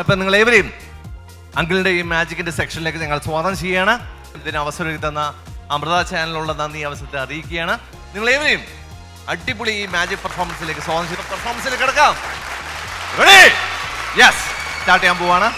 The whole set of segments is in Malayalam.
അപ്പം നിങ്ങൾ ഏവരെയും അങ്കിളിന്റെ ഈ മാജിക്കിന്റെ സെക്ഷനിലേക്ക് ഞങ്ങൾ സ്വാഗതം ചെയ്യുകയാണ്. ഇതിന് അവസരം തന്ന അമൃത ചാനലിലുള്ള നന്ദി അവസരത്തെ അറിയിക്കുകയാണ്. നിങ്ങൾ ഏവരെയും അടിപൊളി ഈ മാജിക് പെർഫോമൻസിലേക്ക് സ്വാഗതം പെർഫോമൻസിലേക്ക് കിടക്കാം. റെഡി യെസ് സ്റ്റാർട്ട് ചെയ്യാൻ പോവാണ്.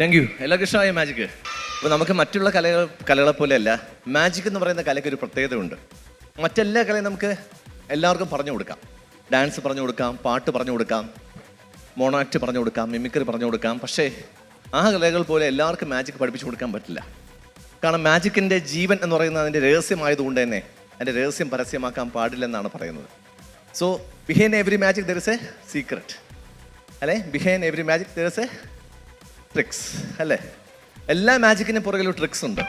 താങ്ക് യു എല്ലാവർക്കും ഇഷ്ടമായ മാജിക് അപ്പോൾ നമുക്ക് മറ്റുള്ള കലകൾ കലകളെ പോലെയല്ല. മാജിക് എന്ന് പറയുന്ന കലയ്ക്ക് ഒരു പ്രത്യേകതയുണ്ട്. മറ്റെല്ലാ കലയും നമുക്ക് എല്ലാവർക്കും പറഞ്ഞു കൊടുക്കാം. ഡാൻസ് പറഞ്ഞു കൊടുക്കാം പാട്ട് പറഞ്ഞു കൊടുക്കാം മോണാക്ട് പറഞ്ഞു കൊടുക്കാം മിമിക്രി പറഞ്ഞു കൊടുക്കാം. പക്ഷേ ആ കലകൾ പോലെ എല്ലാവർക്കും മാജിക് പഠിപ്പിച്ചു കൊടുക്കാൻ പറ്റില്ല. കാരണം മാജിക്കിന്റെ ജീവൻ എന്ന് പറയുന്നത് അതിന്റെ രഹസ്യമായതുകൊണ്ട് തന്നെ അതിന്റെ രഹസ്യം പരസ്യമാക്കാൻ പാടില്ലെന്നാണ് പറയുന്നത്. So behind every magic there is a secret അല്ലേ? Behind every magic there is a tricks അല്ലേ? എല്ലാ മാജിക്കിനും പുറകിലും ട്രിക്സ് ഉണ്ട്.